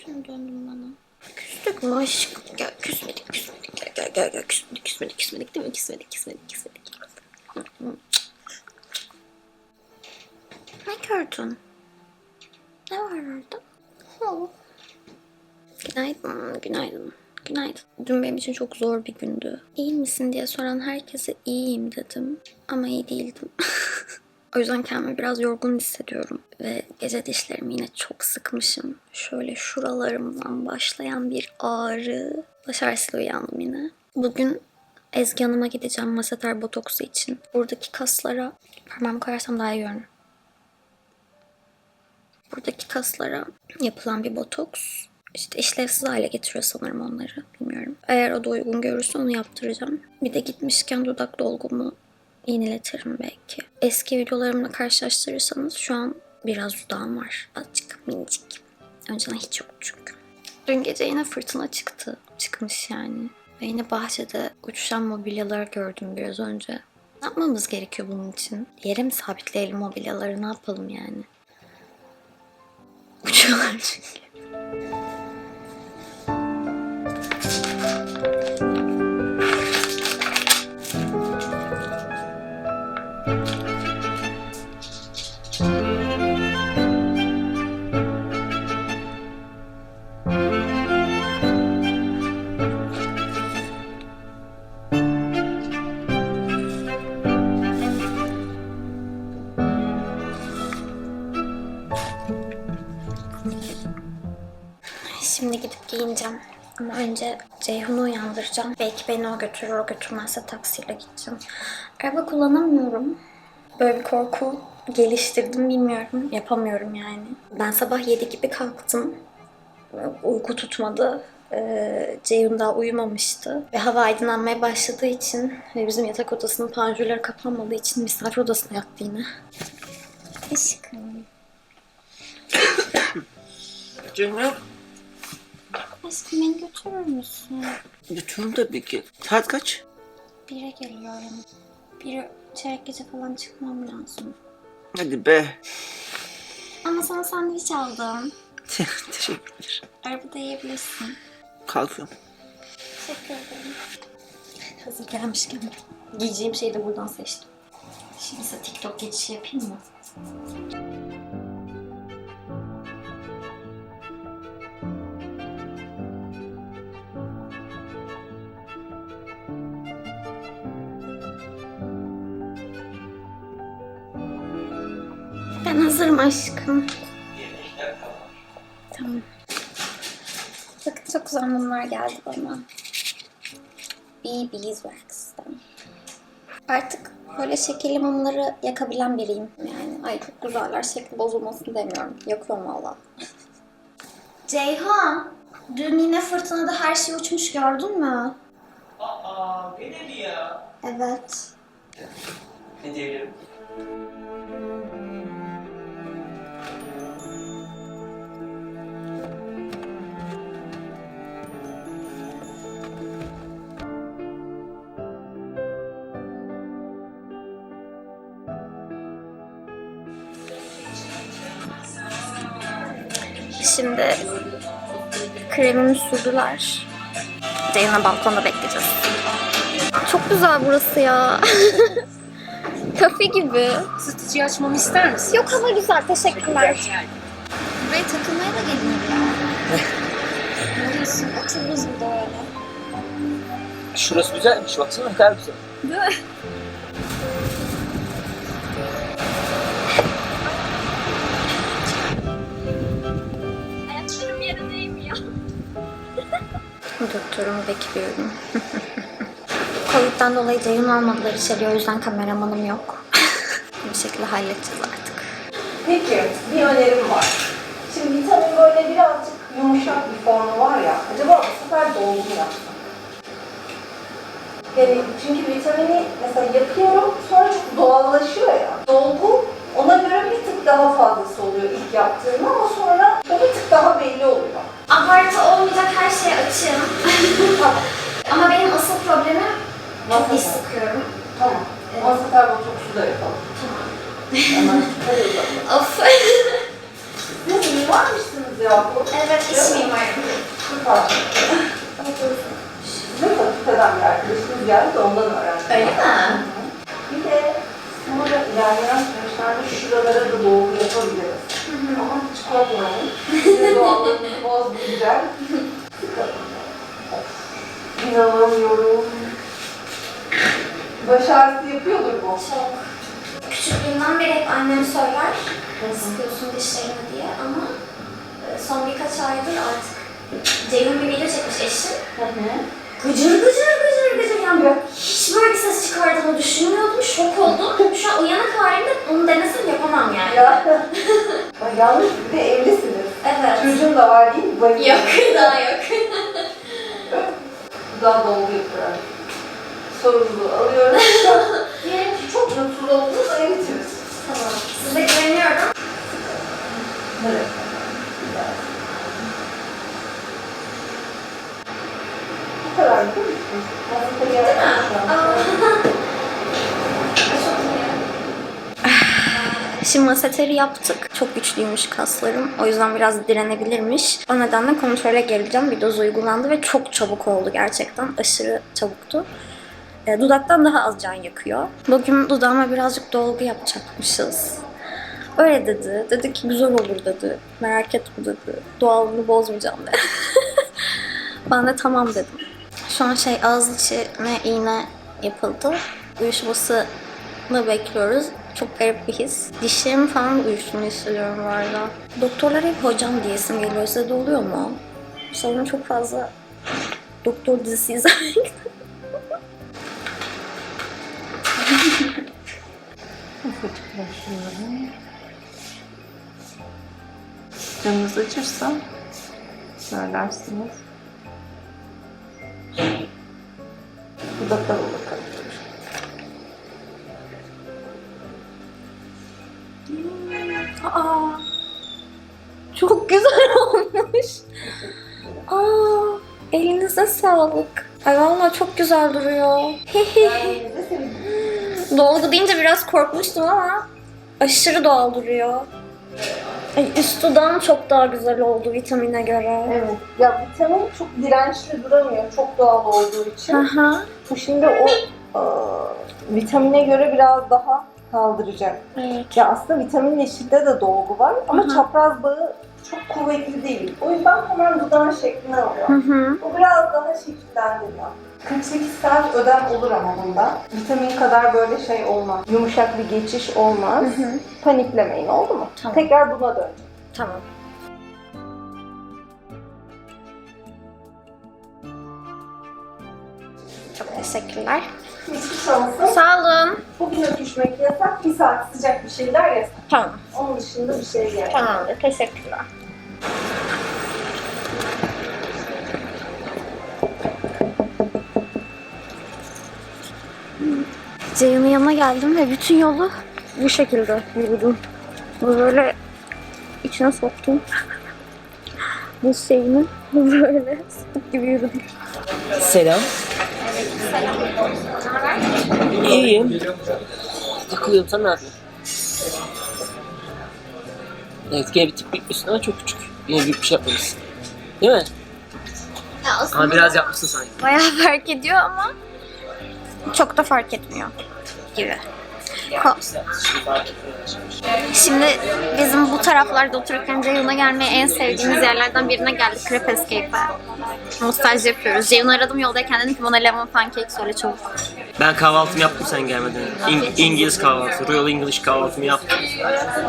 yüzünü döndün bana? Küstük mü aşkım? Gel küsmedik küsmedik. Gel gel gel gel küsmedik küsmedik küsmedik değil mi? Küsmedik küsmedik küsmedik. Ne gördün? Ne var orada? Oh. Günaydın, günaydın, günaydın. Dün benim için çok zor bir gündü. İyi misin diye soran herkese iyiyim dedim. Ama iyi değildim. o yüzden kendimi biraz yorgun hissediyorum. Ve gece dişlerimi yine çok sıkmışım. Şöyle şuralarımdan başlayan bir ağrı. Baş ağrısıyla uyandım yine. Bugün Ezgi Hanım'a gideceğim maseter botoksu için. Buradaki kaslara parmağımı koyarsam daha iyi görünür. Buradaki kaslara yapılan bir botoks. İşte işlevsiz hale getiriyor sanırım onları. Bilmiyorum. Eğer o da uygun görürse onu yaptıracağım. Bir de gitmişken dudak dolgumu yeniletirim belki. Eski videolarımla karşılaştırırsanız şu an biraz dudağım var. Azıcık minicik. Önceden hiç yoktu çünkü. Dün gece yine fırtına çıktı. Çıkmış yani. Ve yine bahçede uçuşan mobilyalar gördüm biraz önce. Ne yapmamız gerekiyor bunun için? Yere mi sabitleyelim mobilyaları ne yapalım yani? Uçuyorlar çünkü. Uyandıracağım. Belki beni o götürür, o götürmezse taksiyle gideceğim. Araba kullanamıyorum. Böyle bir korku geliştirdim bilmiyorum. Yapamıyorum yani. Ben sabah 7 gibi kalktım. Uyku tutmadı. Ee, Ceyhun daha uyumamıştı. Ve hava aydınlanmaya başladığı için ve bizim yatak odasının panjurları kapanmadığı için misafir odasına yattı yine. Aşkım. Canım Aşkım beni götürür müsün? götürün tabii ki. Saat kaç? Bire geliyorum. Bir çeyrek gece falan çıkmam lazım. Hadi be. Ama sana sandviç aldım. Teşekkürler. Arabada yiyebilirsin. Kalkıyorum. Teşekkür ederim. Hazır gelmişken giyeceğim şeyi de buradan seçtim. Şimdi size TikTok geçişi yapayım mı? Hazırım aşkım. Tamam. Bakın çok güzel mumlar geldi bana. BB Wax'tan. Artık böyle şekilli mumları yakabilen biriyim. Yani ay çok güzeller şekli bozulmasın demiyorum. Yakıyorum valla. Ceyhan, dün yine fırtınada her şey uçmuş gördün mü? Aa gene mi ya? Evet. Ne diyelim? Şimdi kremimi sürdüler. Ceyhun'a balkonda bekleyeceğiz. Çok güzel burası ya. Kafe gibi. Isıtıcıyı açmamı ister misin? Yok hava güzel teşekkürler. Buraya takılmaya da gelinir ya. ne diyorsun? Otururuz burada öyle. Şurası güzelmiş. Baksana ne kadar güzel. Değil mi? Doktorumu bekliyorum. Covid'den dolayı Ceyhun almadılar içeri o yüzden kameramanım yok. Bir şekilde halledeceğiz artık. Peki bir önerim var. Şimdi vitamin böyle birazcık yumuşak bir formu var ya. Acaba bu sefer dolgu mu yapsam? Yani çünkü vitamini mesela yapıyorum sonra çok doğallaşıyor ya. Dolgu ona göre bir tık daha fazlası oluyor ilk yaptığımda ama sonra o bir tık daha belli oluyor. Abartı olmayacak her şeye açığım. Ama benim asıl problemim çok diş sıkıyorum. Tamam. Ama sefer botoksu da yapalım. Tamam. Of. Siz iyi var mısınız cevaplı. Evet, iş mimarım. Süper. Bizim fakülteden bir arkadaşımız geldi de ondan öğrendim. Öyle mi? Bir de sonra ilerleyen süreçlerde şuralara da dolgu yapabiliriz. Size doğallığınızı bozmayacak. Of, İnanamıyorum. Baş ağrısı yapıyordur bu. Çok. Küçüklüğümden beri hep annem söyler, sıkıyorsun dişlerini diye ama e, son birkaç aydır artık Ceyhun bir video çekmiş eşim. Gıcır gıcır gıcır gıcır böyle hiç böyle ses çıkardığını düşünmüyordum, şok oldum. Şu an uyanık halimde onu denesem yapamam yani. Ya. Ay, Yalnız bir de evlisiniz. Evet. Çocuğun da var değil mi? Bayılıyor. Yok, daha yok. Daha dolgu yapıyorum. Sorumluluğu alıyorum. Diyelim ki çok mutsuz oldunuz, eritiriz. tamam. Size güveniyorum. Evet. Kadar? Aslında. Aa. İyi. Şimdi maseteri yaptık. Çok güçlüymüş kaslarım. O yüzden biraz direnebilirmiş. O nedenle kontrole geleceğim. Bir doz uygulandı ve çok çabuk oldu gerçekten. Aşırı çabuktu. E, dudaktan daha az can yakıyor. Bugün dudağıma birazcık dolgu yapacakmışız. Öyle dedi. Dedi ki güzel olur dedi. Merak etme dedi. Doğallığını bozmayacağım dedi. ben de tamam dedim. Şu an şey ağız içine iğne yapıldı. Uyuşmasını bekliyoruz. Çok garip bir his. Dişlerim falan uyuştuğunu hissediyorum bu arada. Doktorlara hep hocam diyesim geliyor. Size de oluyor mu? Sanırım çok fazla doktor dizisi izlemek. Canınız acırsa söylersiniz. Bakalım bakalım. Aa, çok güzel olmuş. Aa, elinize sağlık. Ay vallahi çok güzel duruyor. Dolgu deyince biraz korkmuştum ama aşırı doğal duruyor. Ay, üst dudağım çok daha güzel oldu vitamine göre. Evet. Ya vitamin çok dirençli duramıyor. Çok doğal olduğu için. Aha. Bu şimdi o aa, vitamine göre biraz daha kaldıracak. Evet. Ya aslında vitamin yeşilde de dolgu var ama hı. çapraz bağı çok kuvvetli değil. O yüzden hemen dudağın şeklini alıyor. Hı hı. Bu biraz daha şekillendiriyor. 48 saat ödem olur ama bunda. Vitamin kadar böyle şey olmaz. Yumuşak bir geçiş olmaz. Hı hı. Paniklemeyin oldu mu? Tamam. Tekrar buna dön. Tamam. Çok teşekkürler. Hiçbir şansı. Sağ olun. Bugün öpüşmek yasak. Bir saat sıcak bir şeyler yasak. Tamam. Onun dışında bir şey gerek. Tamamdır. Teşekkürler. Ceyhun'un yanına geldim ve bütün yolu bu şekilde yürüdüm. Böyle içine soktum. Bu şeyini böyle sıkıp gibi yürüdüm. Selam. İyiyim. Takılıyorum sen ne yapıyorsun? Evet gene bir tık büyükmüşsün ama çok küçük. Yine büyük bir şey yapmamışsın. Değil mi? Ya aslında Ama biraz yapmışsın sanki. bayağı fark ediyor ama çok da fark etmiyor gibi. Ko- Şimdi bizim bu taraflarda otururken Ceyhun'a gelmeyi en sevdiğimiz yerlerden birine geldik. Crepe Escape'e. Nostalji yapıyoruz. Ceyhun'u aradım yoldayken dedim ki bana lemon pancake söyle çabuk. Ben kahvaltımı yaptım sen gelmeden. İng- İngiliz kahvaltı, Royal English kahvaltımı yaptım.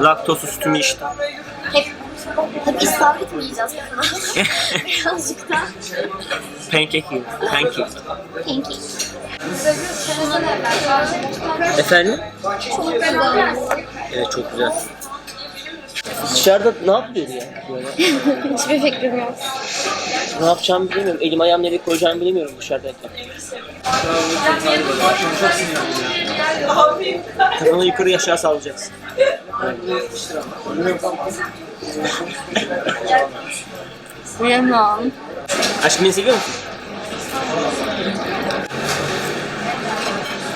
Laktozsuz sütümü içtim. Hep, hep isabet mi yiyeceğiz? Birazcık da Pancake yiyorum. Pancake. pancake. Efendim? Evet çok güzel. Dışarıda ne yapılıyordu ya? Böyle? Hiçbir fikrim yok. Ne yapacağımı bilmiyorum. Elim ayağım nereye koyacağımı bilmiyorum dışarıdayken. Kafanı yukarı aşağı sallayacaksın. Yemem. Aşkım beni seviyor musun?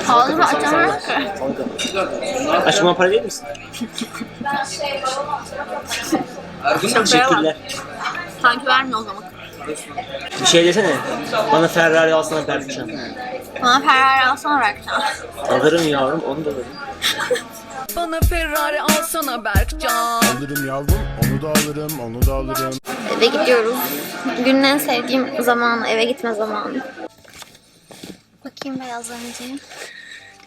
Ağzımı açamıyorum ki. Aşkım bana para verir misin? Teşekkürler. Sanki vermiyor o zaman. Bir şey desene. Bana Ferrari alsana Berkcan. Bana Ferrari alsana Berkcan. Alırım yavrum onu da alırım. Bana Ferrari alsana Berkcan. Alırım yavrum, onu da alırım, onu da alırım. Eve gidiyoruz. Günün en sevdiğim zamanı, eve gitme zamanı. Bakayım beyazlarıncıyım.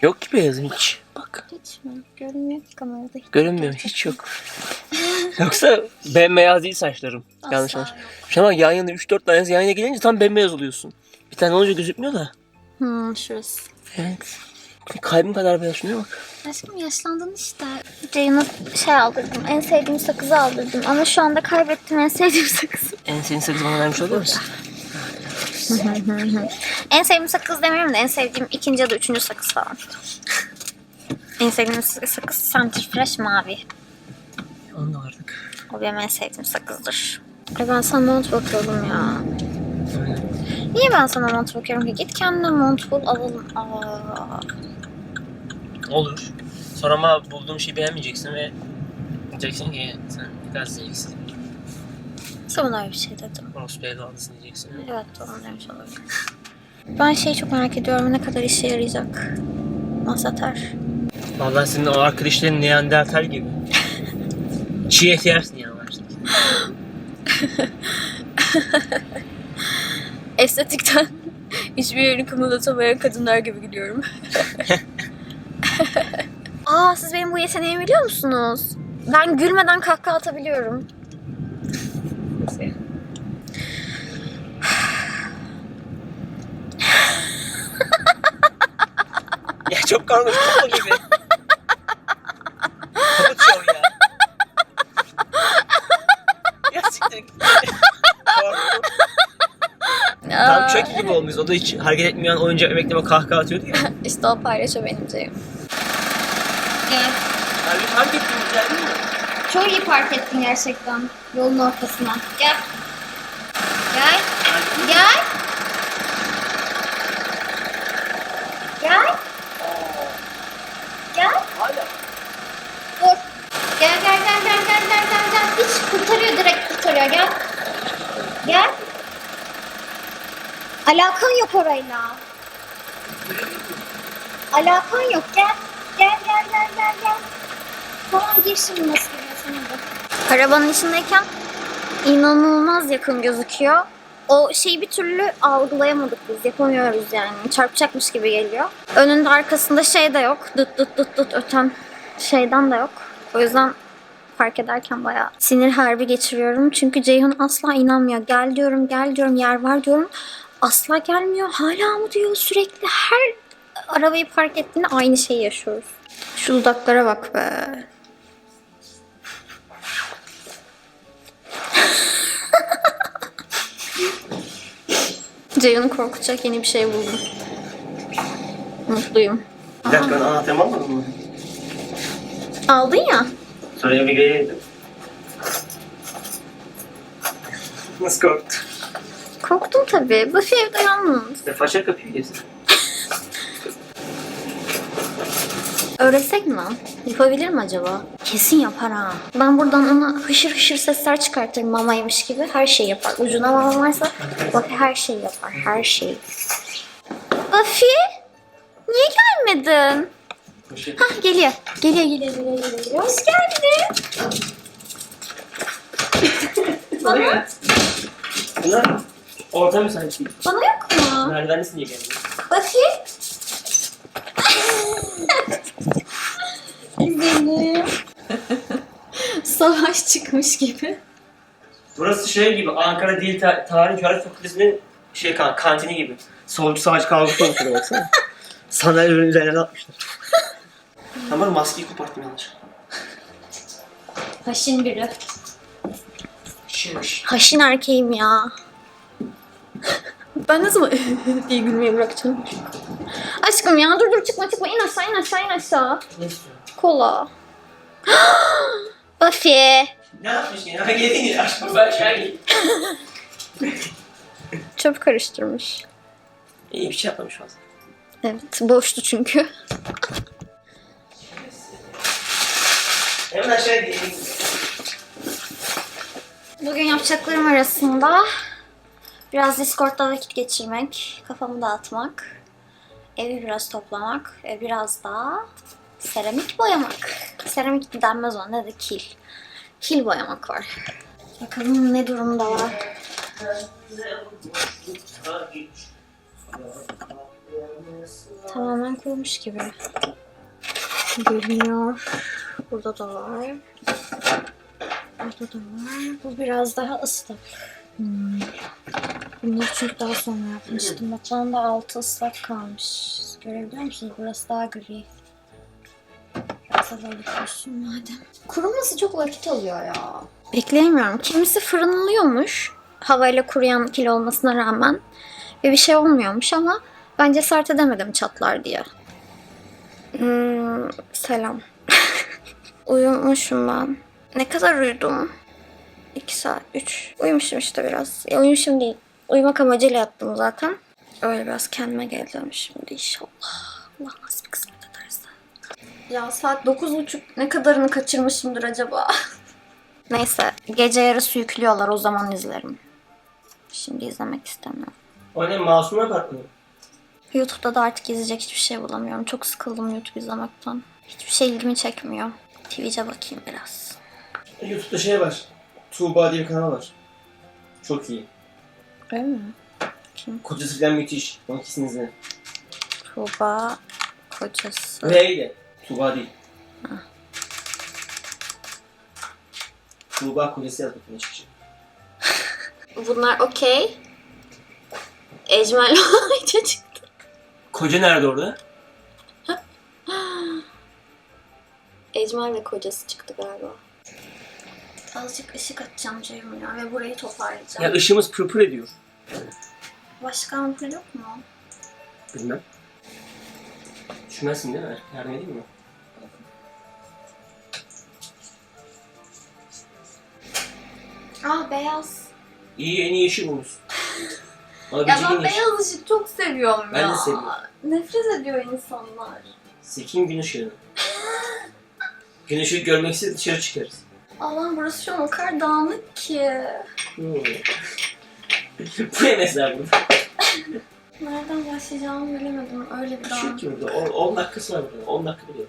Yok ki beyazım hiç. Bak Hiç mi? Görünmüyor ki kamerada. Hiç. görünmüyor hiç yok. Yoksa bembeyaz değil saçlarım. Yanlış anlaş. Şu an yan yana 3-4 tane yan yana gelince tam bembeyaz oluyorsun. Bir tane olunca gözükmüyor da. Hmm, şurası. Evet. Kalbim kadar beyaz şuna bak. Aşkım yaşlandın işte. Ceyhun'a şey aldırdım. En sevdiğim sakızı aldırdım. Ama şu anda kaybettim en sevdiğim sakızı. En sevdiğin sakız bana vermiş oluyor musun? En sevdiğim sakız demiyorum da en sevdiğim ikinci ya da üçüncü sakız falan. en sevdiğim sakız, sakız Center Fresh mavi. Onu da artık. O benim en sevdiğim sakızdır. Ay ben sana mont bakıyordum ya. Niye ben sana mont bakıyorum ki? Git kendine mont bul alalım. Aa. Olur. Sonra ama bulduğum şeyi beğenmeyeceksin ve diyeceksin ki sen gaz diyeceksin. Öyle bir şey dedim. Bey'le aldısın diyeceksin. Evet doğru demiş olabilir. Ben şeyi çok merak ediyorum ne kadar işe yarayacak. Masater. Vallahi senin o arkadaşların Neandertal gibi. Çiğ et yersin ya başta. Estetikten hiçbir yerini kımıldatamayan kadınlar gibi gidiyorum. Aa siz benim bu yeteneğimi biliyor musunuz? Ben gülmeden kahkaha atabiliyorum. Nasıl ya? Karmaşık kapı gibi. Kapı ya. git. Tam çök gibi olmuş. O da hiç hareket etmeyen oyuncak bebekle böyle kahkaha atıyordu ya. İşte o paylaşıyor benim. Abi fark ettin güzel değil mi? Çok iyi park ettin gerçekten. Yolun ortasına. Gel. Gel. Gel. Gel. Hala. Dur. Gel gel gel gel gel gel gel gel. Hiç kurtarıyor direkt kurtarıyor gel. Gel. Alakan yok orayla. Alakan yok gel. Gel gel gel gel gel. Tamam gir şimdi giriyorsun hadi. Arabanın içindeyken inanılmaz yakın gözüküyor. O şeyi bir türlü algılayamadık biz. Yapamıyoruz yani. Çarpacakmış gibi geliyor. Önünde arkasında şey de yok. Dıt dıt dıt dıt öten şeyden de yok. O yüzden fark ederken bayağı sinir harbi geçiriyorum. Çünkü Ceyhun asla inanmıyor. Gel diyorum, gel diyorum, yer var diyorum. Asla gelmiyor. Hala mı diyor sürekli. Her arabayı park ettiğinde aynı şeyi yaşıyoruz. Şu dudaklara bak be. Ceyhun'u korkutacak yeni bir şey buldum. Mutluyum. Bir dakika ben anahtarımı almadım mı? Aldın ya. Sonra eve geleydim. Nasıl korktun? Korktum tabii. Buffy evde yalnız. Ve faşa kapıyı gezdim. Öğretsek mi lan? Yapabilir mi acaba? Kesin yapar ha. Ben buradan ona hışır hışır sesler çıkartırım mamaymış gibi. Her şeyi yapar. Ucuna mama varsa bak her şeyi yapar. Her şeyi. Buffy? Niye gelmedin? Hah geliyor. Geliyor geliyor geliyor geliyor. geliyor. Hoş geldin. Bana, Bunlar orta müsait değil. bana yok mu? Merdivenlisin diye geldim. Bakayım. Güzelim. Savaş çıkmış gibi. Burası şey gibi Ankara Dil Ta- Tarih Coğrafya Fakültesi'nin şey kan kantini gibi. Solcu sağcı kavgası olmuş baksana. Sandalyelerin üzerine atmışlar. Ama maskeyi koparttım yanlış. Haşin biri. Şiş. Haşin erkeğim ya. Ben ne zaman diye gülmeyi bırakacağım. Aşkım ya dur dur çıkma çıkma in aşağı in aşağı in aşağı. Ne istiyorsun? Kola. Buffy. Ne yapmışsın ya? Yedin ya. Aşkım ben şey Çöp karıştırmış. İyi bir şey yapmamış fazla. Evet boştu çünkü. Hemen aşağıya. Bugün yapacaklarım arasında biraz Discord'da vakit geçirmek, kafamı dağıtmak, evi biraz toplamak ve biraz daha seramik boyamak. Seramik denmez ona ne de kil. Kil boyamak var. Bakalım ne durumda var. Tamamen kurumuş gibi. Görünüyor. Burada da var. Burada da var. Bu biraz daha ıslak. Hmm. Bunları çünkü daha sonra yapmıştım. Batağın da altı ıslak kalmış. Görebiliyor musunuz? Burası daha gri. Biraz böyle kursun madem. Kuruması çok vakit alıyor ya. Bekleyemiyorum. Kimisi fırınlıyormuş. Havayla kuruyan kil olmasına rağmen. Ve bir şey olmuyormuş ama ben cesaret edemedim çatlar diye. Hmm, selam. Uyumuşum ben. Ne kadar uyudum? 2 saat, 3. Uyumuşum işte biraz. Ya uyumuşum değil. Uyumak amacıyla yattım zaten. Öyle biraz kendime geldim şimdi inşallah. Allah nasip kısmet ederse. Ya saat 9.30 ne kadarını kaçırmışımdır acaba? Neyse gece yarısı yüklüyorlar o zaman izlerim. Şimdi izlemek istemiyorum. O ne masum apartmanı? YouTube'da da artık izleyecek hiçbir şey bulamıyorum. Çok sıkıldım YouTube izlemekten. Hiçbir şey ilgimi çekmiyor. Twitch'e bakayım biraz. YouTube'da şey var. Tuğba diye bir kanal var. Çok iyi. Öyle mi? Kim? Kocası falan müthiş. Onun ikisini izle. Tuğba kocası. R'yle. Tuğba değil. Tuğba kocası yaz bakayım çıkacak. Bunlar okey. Ecmel çocuk. Koca nerede orada? Ecmel ve kocası çıktı galiba. Azıcık ışık açacağım Ceyhun ya ve burayı toparlayacağım. Ya ışığımız pırpır ediyor. Başka ampul yok mu? Bilmem. Düşmezsin değil mi? Yardım edeyim mi? Aa beyaz. İyi en iyi bulmuşsun. Bana Ya ben beyaz ışık çok seviyorum Ben ya. de seviyorum. Nefret ediyor insanlar. Sekin gün ışığını. gün ışığı görmek istedik dışarı çıkarız. Allah'ım burası şu an o kadar dağınık ki. Hmm. Bu ne mesela burada? Nereden başlayacağımı bilemedim. Öyle bir dağınık. ki burada. 10 dakikası var burada. 10 dakika. Aynen.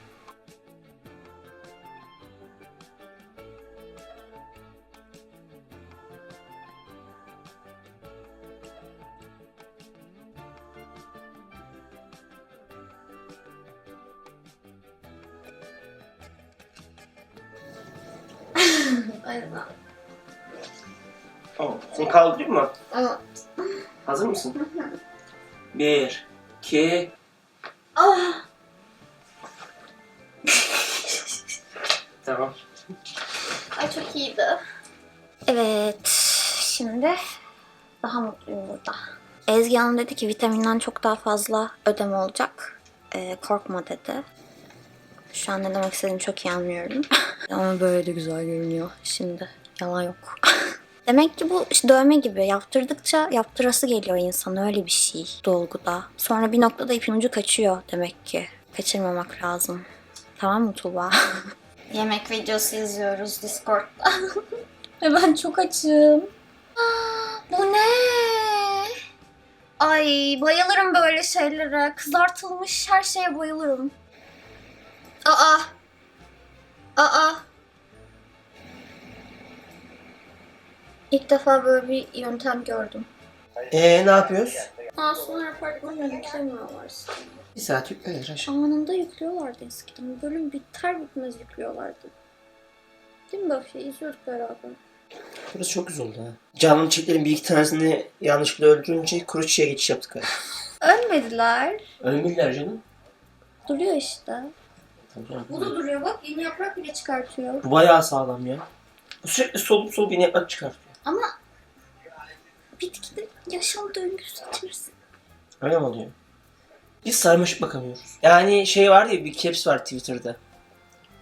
Kaldırayım mı? Ama Hazır mısın? Bir, iki, ah, tamam. ay çok iyiydi. Evet, şimdi daha mutluyum burada. Ezgi Hanım dedi ki vitaminden çok daha fazla ödeme olacak. Ee, korkma dedi. Şu an ne demek istediğimi çok iyi anlıyorum. Ama böyle de güzel görünüyor şimdi. Yalan yok. Demek ki bu işte dövme gibi yaptırdıkça yaptırası geliyor insan öyle bir şey dolguda. Sonra bir noktada ipin ucu kaçıyor demek ki. Kaçırmamak lazım. Tamam mı Tuğba? Yemek videosu izliyoruz Discord'da. Ve ben çok açım. Aa, bu ne? Ay bayılırım böyle şeylere. Kızartılmış her şeye bayılırım. Aa. Aa. İlk defa böyle bir yöntem gördüm. Ee ne yapıyoruz? Asular apartmanına yüklemiyorlar. Bir saat yüklenir aşağı. Anında yüklüyorlardı eskiden. Bölüm biter bitmez yüklüyorlardı. Değil mi Buffy? İzliyorduk beraber. Burası çok güzel oldu ha. Canlı çiçeklerin bir iki tanesini yanlışlıkla öldürünce kuru çiçeğe geçiş yaptık abi. Ölmediler. Ölmediler canım. Duruyor işte. Tabii canım. Bu da duruyor bak. Yeni yaprak bile çıkartıyor. Bu bayağı sağlam ya. Bu sürekli solup solup yeni yaprak çıkartıyor. Ama bitkide yaşam döngüsü içerisinde. Öyle mi oluyor? Biz sarmaşık bakamıyoruz. Yani şey var ya bir caps var Twitter'da.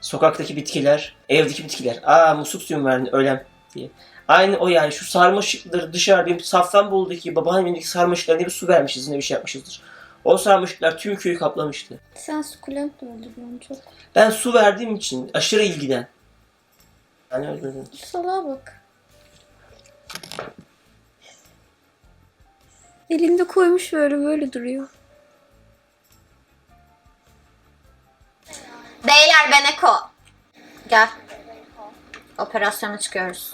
Sokaktaki bitkiler, evdeki bitkiler. Aa musluk suyum verdin ölem diye. Aynı o yani şu sarmaşıkları dışarı benim Safranbolu'daki babaannemdeki sarmaşıklara ne bir su vermişiz ne bir şey yapmışızdır. O sarmaşıklar tüm köyü kaplamıştı. Sen sukulent mi öldürüyorsun çok? Ben su verdiğim için aşırı ilgiden. Yani öldürdüm. Salağa bak. Elinde koymuş böyle böyle duruyor. Beyler Beneko. Gel. Operasyona çıkıyoruz.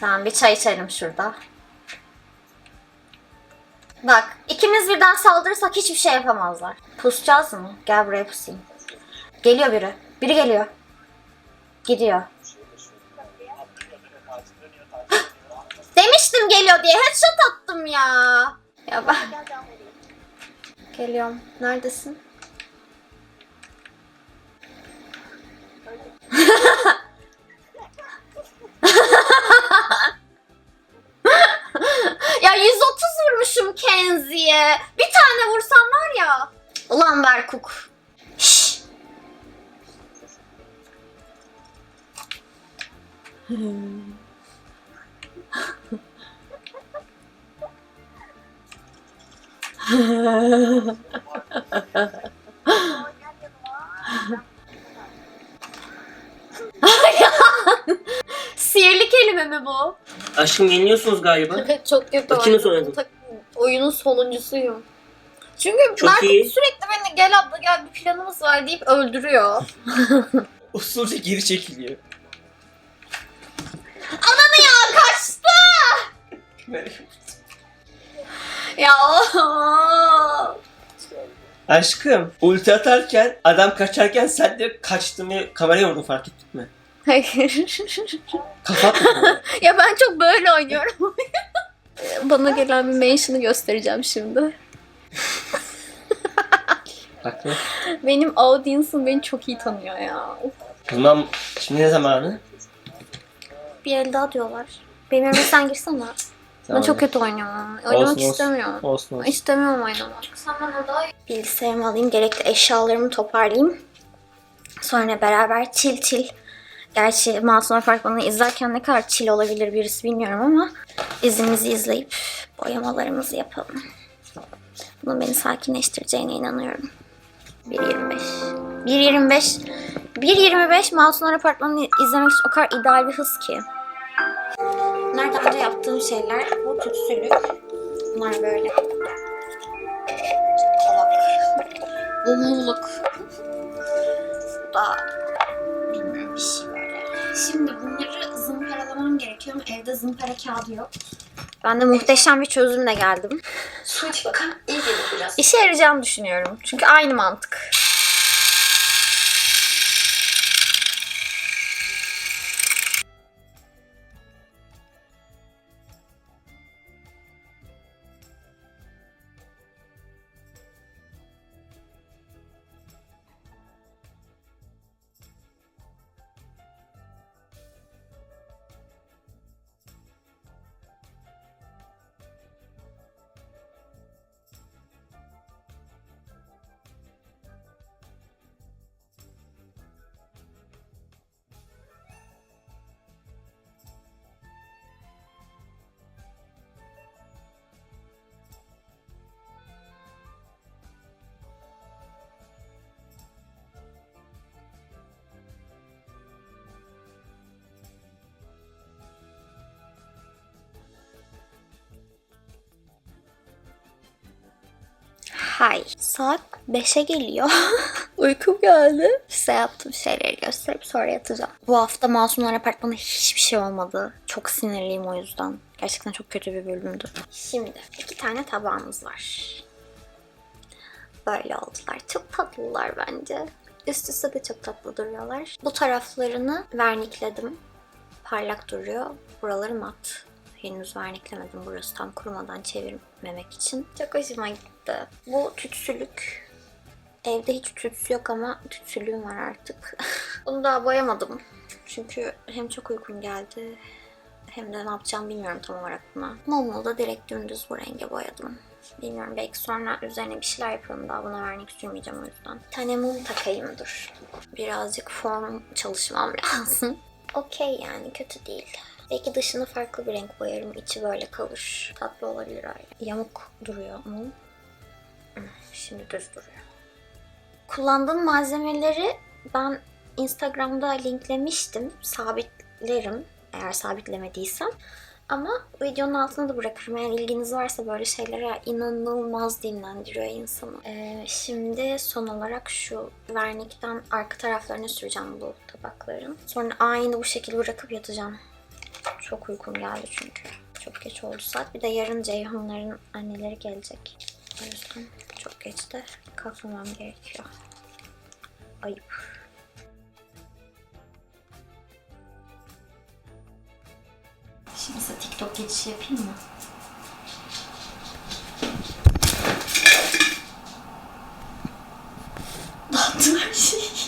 Tamam bir çay içelim şurada. Bak ikimiz birden saldırırsak hiçbir şey yapamazlar. Pusacağız mı? Gel buraya pusayım. Geliyor biri. Biri geliyor. Gidiyor. Demiştim geliyor diye. Headshot attım ya. Ya ben... Geliyorum. Neredesin? ya 130 vurmuşum Kenzie'ye. Bir tane vursam var ya. Ulan Berkuk. Şşş. Sihirli kelime mi bu? Aşkım yeniliyorsunuz galiba. Evet çok kötü Bakayım nasıl oynadın? Tak- Oyunun sonuncusuyum. Çünkü Çok iyi. sürekli beni gel abla gel bir planımız var deyip öldürüyor. Usulca geri çekiliyor. Ananı ya kaçtı! Ya Aşkım ulti atarken adam kaçarken sen de kaçtın ve kameraya vurdun fark ettin mi? Hayır. Kafa attın. ya ben çok böyle oynuyorum. Bana gelen bir mention'ı göstereceğim şimdi. Haklı. Benim audience'ım beni çok iyi tanıyor ya. Zaman şimdi ne zamanı? Bir el daha diyorlar. Benim yerime sen girsene. Ben çok kötü oynuyorum. Oynamak olsun. istemiyorum. Olsun olsun. İstemiyorum oynamak. Sen bana daha Bilgisayarımı alayım, gerekli eşyalarımı toparlayayım. Sonra beraber çil çil. Gerçi Masum Apartmanı'nı izlerken ne kadar çil olabilir birisi bilmiyorum ama dizimizi izleyip boyamalarımızı yapalım. Bunun beni sakinleştireceğine inanıyorum. 1.25 1.25 1.25 Masumlar Apartmanı'nı izlemek için o kadar ideal bir hız ki. Bunlar daha önce yaptığım şeyler. Bu tütsülük. Bunlar böyle. Kolak. Mumluluk. Bu da bilmiyorum bir şey böyle. Şimdi bunları zımparalamam gerekiyor ama evde zımpara kağıdı yok. Ben de muhteşem bir çözümle geldim. Su iç bakın. İyi gelir biraz. İşe yarayacağını düşünüyorum. Çünkü aynı mantık. Hay. Saat 5'e geliyor. Uykum geldi. Size yaptığım şeyleri gösterip sonra yatacağım. Bu hafta Masumlar Apartmanı'nda hiçbir şey olmadı. Çok sinirliyim o yüzden. Gerçekten çok kötü bir bölümdü. Şimdi iki tane tabağımız var. Böyle oldular. Çok tatlılar bence. Üst üste de çok tatlı duruyorlar. Bu taraflarını vernikledim. Parlak duruyor. Buraları mat. Henüz verniklemedim burası tam kurumadan çevirmemek için. Çok hoşuma gitti. Bu tütsülük. Evde hiç tütsü yok ama tütsülüğüm var artık. Bunu daha boyamadım. Çünkü hem çok uykum geldi hem de ne yapacağım bilmiyorum tam olarak buna. Mumla da direkt dümdüz bu renge boyadım. Bilmiyorum belki sonra üzerine bir şeyler yaparım daha buna vernik sürmeyeceğim o yüzden. Bir tane mum takayım dur. Birazcık form çalışmam lazım. Okey yani kötü değil. Belki dışını farklı bir renk boyarım. içi böyle kalır. Tatlı olabilir öyle. Yamuk duruyor. Hmm, Şimdi düz duruyor. Kullandığım malzemeleri ben Instagram'da linklemiştim. Sabitlerim. eğer sabitlemediysem. Ama videonun altına da bırakırım. Eğer ilginiz varsa böyle şeylere inanılmaz dinlendiriyor insanı. Ee, şimdi son olarak şu vernikten arka taraflarına süreceğim bu tabakların. Sonra aynı bu şekilde bırakıp yatacağım. Çok uykum geldi çünkü. Çok geç oldu saat. Bir de yarın Ceyhunların anneleri gelecek. O yüzden çok geç de kalkmamam gerekiyor. Ayıp. Şimdi size TikTok geçişi yapayım mı? Dağıttım her şeyi.